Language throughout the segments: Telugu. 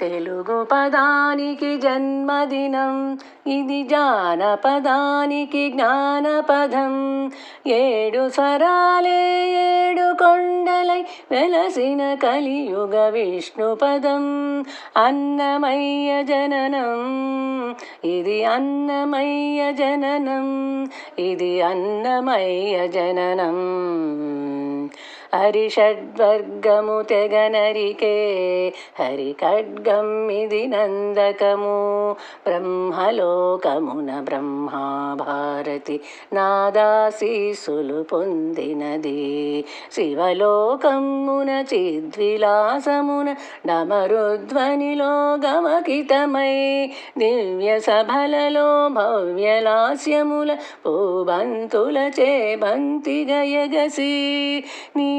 తెలుగు పదానికి జన్మదినం. ఇది జానపదానికి జ్ఞానపదం. ఏడు స్వరాలే ఏడు కొండలై వెలసిన కలియుగ విష్ణు పదం. అన్నమయ్య జననం. ఇది అన్నమయ్య జననం. ఇది అన్నమయ్య జననం. హరిషడ్వర్గము తెగనరికే. హరి ఖడ్గం ఇది నందకము. బ్రహ్మలోకమున బ్రహ్మాభారతి నాదాశీసులు పొందినది. శివలోకమున చిద్విలాసమున డమరుధ్వనిలో గమకితమై దివ్య సభలలో భవ్యలాస్యముల పూబంతులచే బంతి గయగసి నీ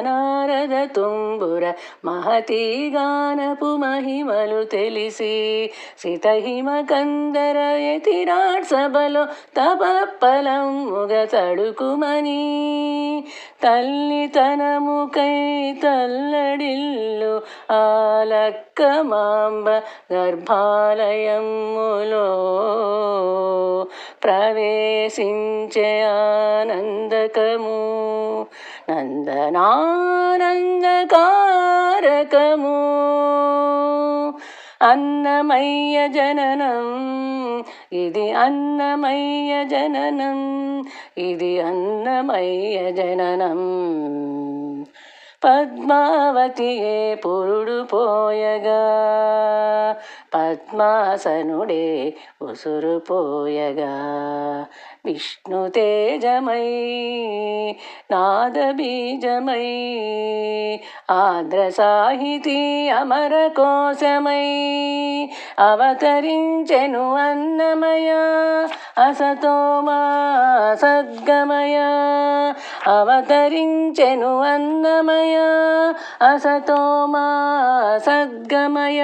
నారద తుంబుర మహతీ గానపు మహిమలు తెలిసి సితహిమ కందర ఎతిరాట్ సభలో తపప్పలముగ తడుకుమని తల్లి తనముకై తల్లడిల్లు ఆలక్క మాంబ గర్భాలయములో ప్రవేశించే ఆనందకము. నందనానందకారకము అన్నమయ్య జననం ఇది అన్నమయ్య జననం ఇది అన్నమయ్య జననం పద్మావతియే పురుడు పోయగా పద్మాసనుడే ఉసురుపోయగా విష్ణు తేజమై నాదబీజమై ఆంధ్ర సాహితీ అమర కోశమై అవతరించెను అన్నమయ అసతోమా సద్గమయ అవతరించెను అన్నమయ అసతోమా సద్గమయ.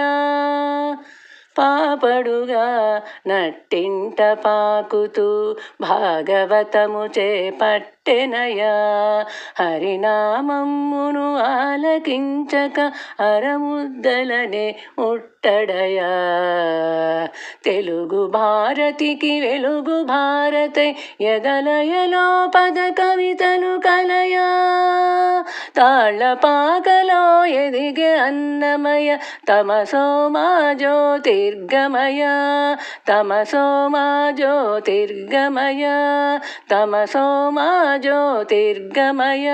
పాపడుగా నట్టింట పాకుతూ భాగవతము చేపట్టెనయా హరినామమ్మును ఆలకించక అరముద్దలనే ముట్టడయా. తెలుగు భారతికి వెలుగు భారతై ఎదలయలో పద కవితలు కలయా. తాళ్ళ పాకలో ఎదిగే అన్నమయ తమసోమా జ్యోతిర్గమయ తమసోమా జ్యోతిర్గమయ తమసోమా జ్యోతిర్గమయ